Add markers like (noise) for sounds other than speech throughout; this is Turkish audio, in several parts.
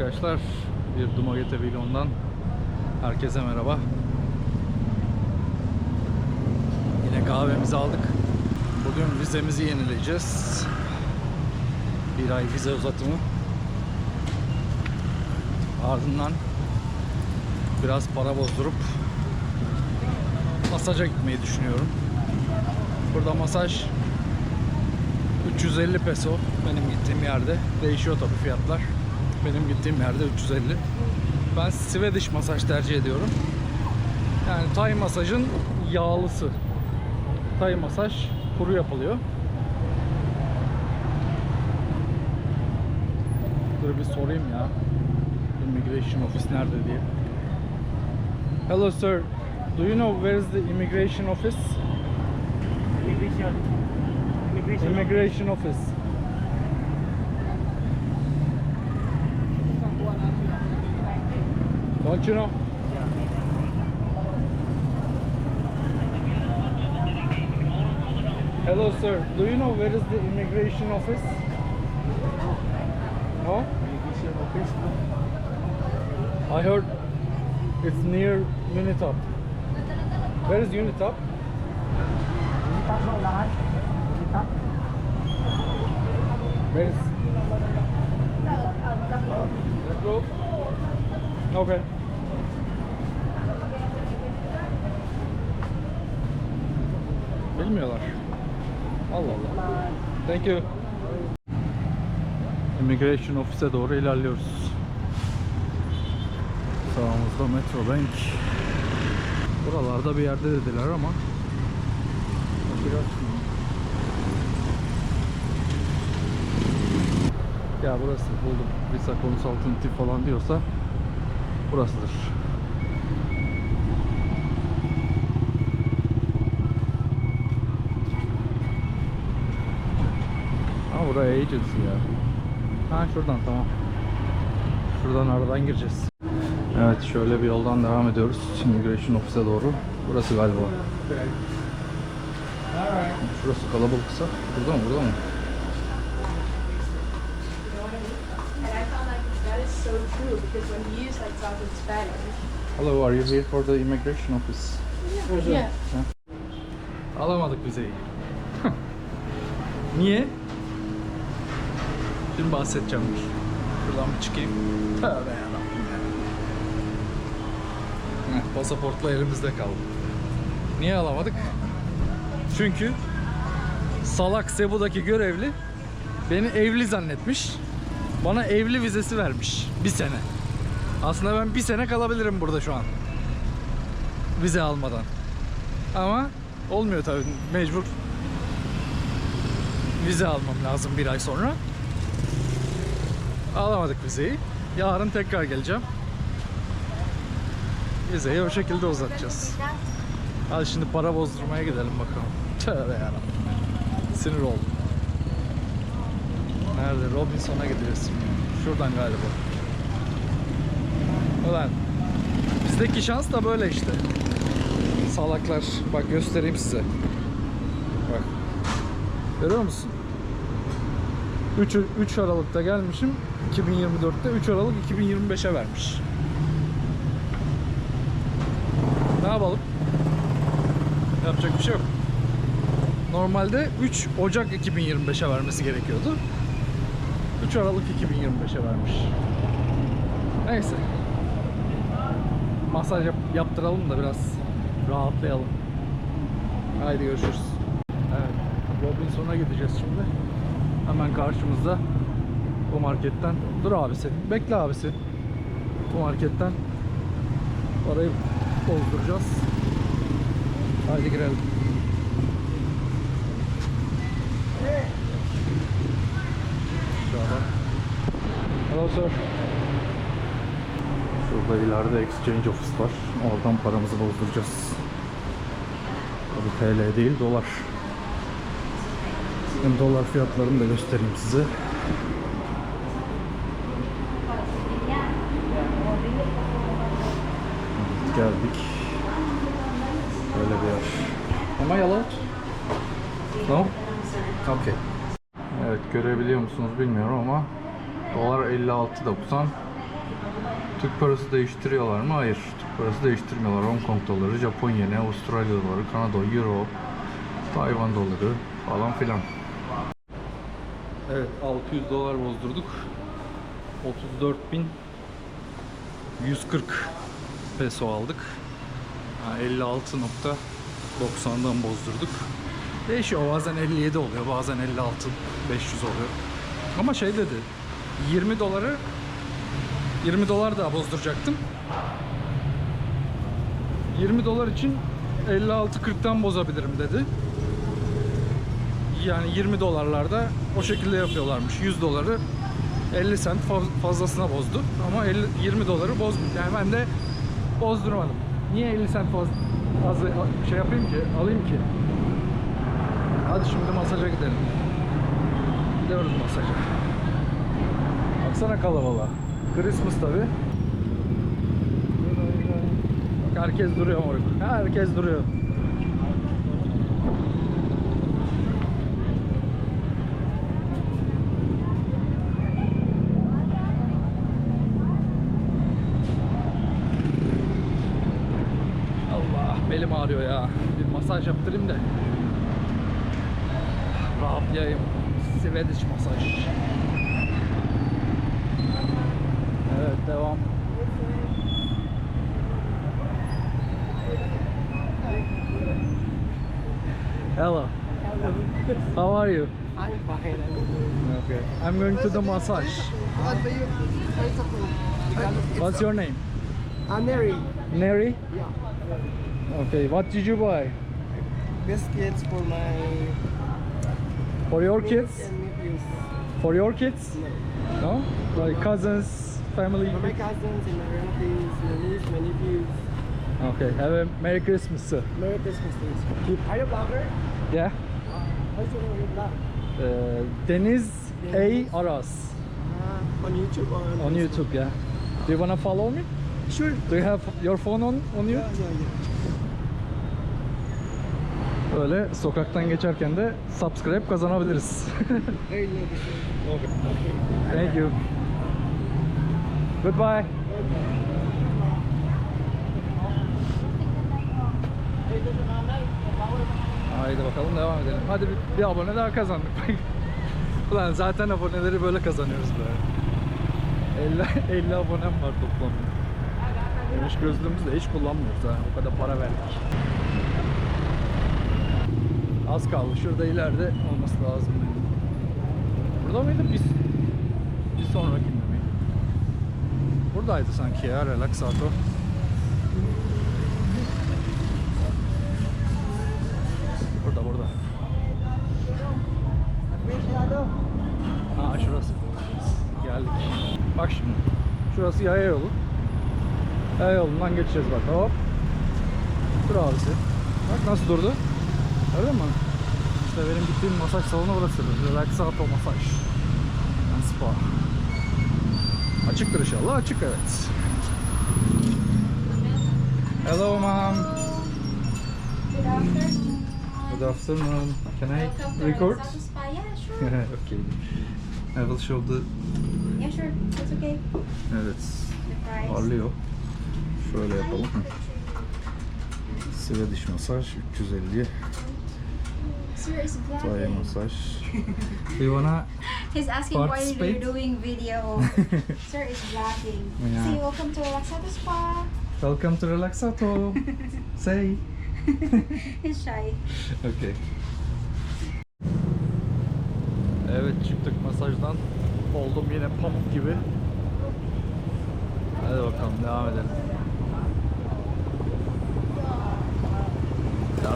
arkadaşlar. Bir Dumagete Vlog'dan herkese merhaba. Yine kahvemizi aldık. Bugün vizemizi yenileyeceğiz. Bir ay vize uzatımı. Ardından biraz para bozdurup masaja gitmeyi düşünüyorum. Burada masaj 350 peso benim gittiğim yerde. Değişiyor tabii fiyatlar. Benim gittiğim yerde 350. Ben Swedish masaj tercih ediyorum. Yani Tay masajın yağlısı. Tay masaj kuru yapılıyor. Dur bir sorayım ya. Immigration office nerede diye. Hello sir. Do you know where is the immigration office? Immigration. Immigration. Immigration office. Don't you know? Hello sir, do you know where is the immigration office? No? Immigration office. I heard it's near Unitop. Where is Unitop? Where is? Okay. Bilmiyorlar. Allah Allah. Thank you. Immigration ofise doğru ilerliyoruz. Sağımızda Metro Bank. Buralarda bir yerde dediler ama biraz Ya burası buldum. Visa Consultancy falan diyorsa burasıdır. Buraya agency ya. Ha şuradan tamam. Şuradan aradan gireceğiz. Evet şöyle bir yoldan devam ediyoruz. Immigration Office'e doğru. Burası galiba. Şurası kalabalıksa. Burada mı? Burada mı? Hello, are you here for the immigration office? Yeah. Alamadık vizeyi. (laughs) Niye? Şimdi bahsedeceğim. dur. Şuradan bir çıkayım. Tövbe yarabbim ya. Heh, pasaportla elimizde kaldı. Niye alamadık? Çünkü salak Cebu'daki görevli beni evli zannetmiş. Bana evli vizesi vermiş. Bir sene. Aslında ben bir sene kalabilirim burada şu an. Vize almadan. Ama olmuyor tabii mecbur vize almam lazım bir ay sonra. Alamadık vizeyi. Yarın tekrar geleceğim. Vizeyi o şekilde uzatacağız. Hadi şimdi para bozdurmaya gidelim bakalım. Tövbe yarabbim. Sinir oldum. Nerede? Robinson'a gidiyoruz. Şuradan galiba. Ulan bizdeki şans da böyle işte. Salaklar. Bak göstereyim size. Bak. Görüyor musun? 3, 3 Aralık'ta gelmişim. 2024'te 3 Aralık 2025'e vermiş. Ne yapalım? Yapacak bir şey yok. Normalde 3 Ocak 2025'e vermesi gerekiyordu. 3 Aralık 2025'e vermiş. Neyse. Masaj yap- yaptıralım da biraz rahatlayalım. Haydi görüşürüz. Evet. Robinson'a gideceğiz şimdi. Hemen karşımızda bu marketten. Dur abisi. Bekle abisi. Bu marketten parayı bozduracağız. Haydi girelim. Aşağıdan. Hello sir. Şurada ileride exchange office var. Oradan paramızı bozduracağız. Tabii TL değil dolar. Hem dolar fiyatlarını da göstereyim size. Evet, geldik. Böyle bir yer. Am I allowed? No? Okay. Evet görebiliyor musunuz bilmiyorum ama dolar 56.90 Türk parası değiştiriyorlar mı? Hayır. Türk parası değiştirmiyorlar. Hong Kong doları, Japon yeni, Avustralya doları, Kanada euro, Tayvan doları falan filan. Evet 600 dolar bozdurduk. 34.140 peso aldık. Ha, 56.90'dan bozdurduk. Değişiyor bazen 57 oluyor bazen 56 500 oluyor. Ama şey dedi 20 doları 20 dolar daha bozduracaktım. 20 dolar için 56-40'tan bozabilirim dedi. Yani 20 dolarlarda o şekilde yapıyorlarmış. 100 doları 50 sent faz- fazlasına bozdu. Ama 50, 20 doları boz yani ben de bozdurmadım. Niye 50 sent faz, fazla şey yapayım ki, alayım ki? Hadi şimdi masaja gidelim. Gidiyoruz masaja. Baksana kalabalığa. Christmas tabi. Bak herkes duruyor moruk. Herkes duruyor. Allah belim ağrıyor ya. Bir masaj yaptırayım da. Rahatlayayım. Swedish masaj. Evet devam. Hello. How are you? I'm fine. Okay. I'm going to the massage. What's your name? I'm Mary. Neri? Yeah. Okay. What did you buy? Biscuits for my For your kids? For your kids? No. No? Like cousins, family? For my cousins and my relatives, my niece, my nephews. Okay. Have a Merry Christmas, sir. Merry Christmas, please. Are you a blogger? Yeah. What's your name? Blog? Uh, Deniz A. Aras. Uh, on YouTube or on, On? YouTube, yeah. Do you wanna follow me? Sure. Do you have your phone on on you? Yeah, yeah, yeah. Öyle sokaktan geçerken de subscribe kazanabiliriz. (laughs) Thank you. Goodbye. Haydi bakalım devam edelim. Hadi bir, bir abone daha kazandık. (laughs) Ulan zaten aboneleri böyle kazanıyoruz böyle. 50, 50 abonem var toplamda. Güneş gözlüğümüzü de hiç kullanmıyoruz ha. O kadar para verdik. Az kaldı. Şurada ileride olması lazım. Burada mıydı? Biz bir sonrakinde mi? Buradaydı sanki ya Relaxato. Burada burada. Ha şurası. Geldik. Bak şimdi. Şurası yaya yolu. Yaya yolundan geçeceğiz bak. Hop. Dur abisi. Bak nasıl durdu. Öyle mi? İşte benim gittiğim masaj salonu burası. Relaxato masaj. And spa. Açıktır inşallah. Açık evet. Hello mom. Good afternoon. Good afternoon. Can I record? Yeah, sure. (laughs) okay. I will show the yeah, sure. That's okay. evet parlıyor. Şöyle yapalım. Hı. Swedish masaj 350. (laughs) Sir is vlogging. masaj. Do you wanna He's asking why Participate? you're doing video. Sir is vlogging. Yeah. Say welcome to Relaxato Spa. Welcome to Relaxato. (laughs) Say. (laughs) He's shy. Okay. Evet çıktık masajdan. Oldum yine pamuk gibi. Hadi bakalım devam edelim.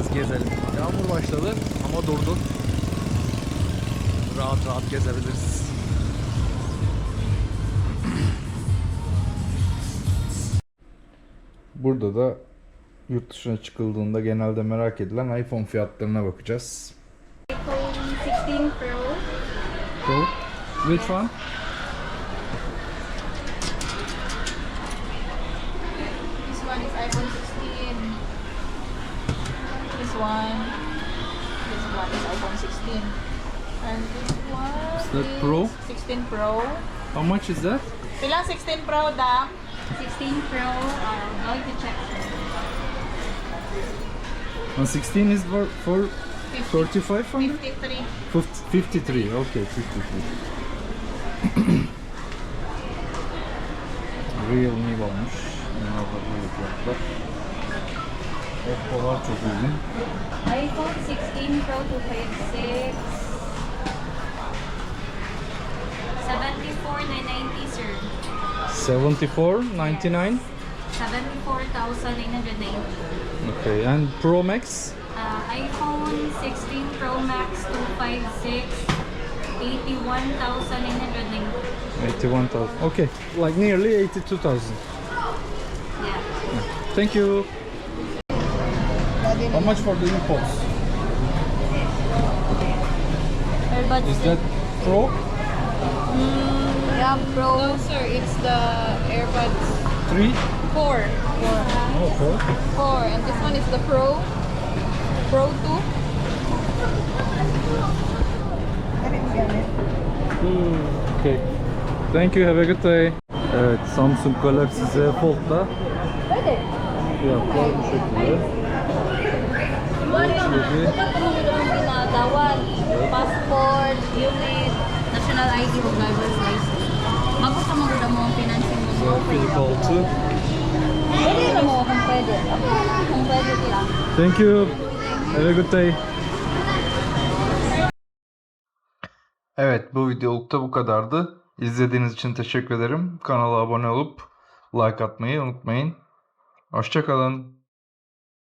Biraz gezelim. Yağmur başladı ama durdu. Rahat rahat gezebiliriz. Burada da yurt dışına çıkıldığında genelde merak edilen iPhone fiyatlarına bakacağız. iPhone 16 Pro. Pro. Which one? This one is iPhone 16. This one. This one is iPhone 16. And this one Is that Pro? 16 Pro. How much is that? Ilang 16 Pro da? 16 Pro, uh, going to check. And 16 is for, for 3500? 53. 53. Okay, 53. Realme varmış. Bunlar da böyle fiyatlar. Oppo'lar çok uygun. iPhone 16 Pro 256. 74,990 sir. 74.99. 74,990. Okay, and Pro Max? Uh, iPhone 16 Pro Max 256. 81,990. 81,000. Okay, like nearly 82,000. Yeah. Thank you. How much for the earpods? Earbuds. Is that Pro? yeah, Pro. No sir, it's the AirPods 3? 4. Oh, Pro. 4. And this one is the Pro. Pro 2. Okay. Thank you. Have a good day. Evet, Samsung Galaxy Z Fold'da fiyatlar bu şekilde. Yedi. ginagawan. Passport, unit, national ID o driver's license. Bago ka maganda mo ang financing mo. Z Flip 6. Pwede mo kung pwede. Kung pwede lang. Thank you. Have a good day. Evet bu videoluk da bu kadardı. İzlediğiniz için teşekkür ederim. Kanala abone olup like atmayı unutmayın. Hoşçakalın.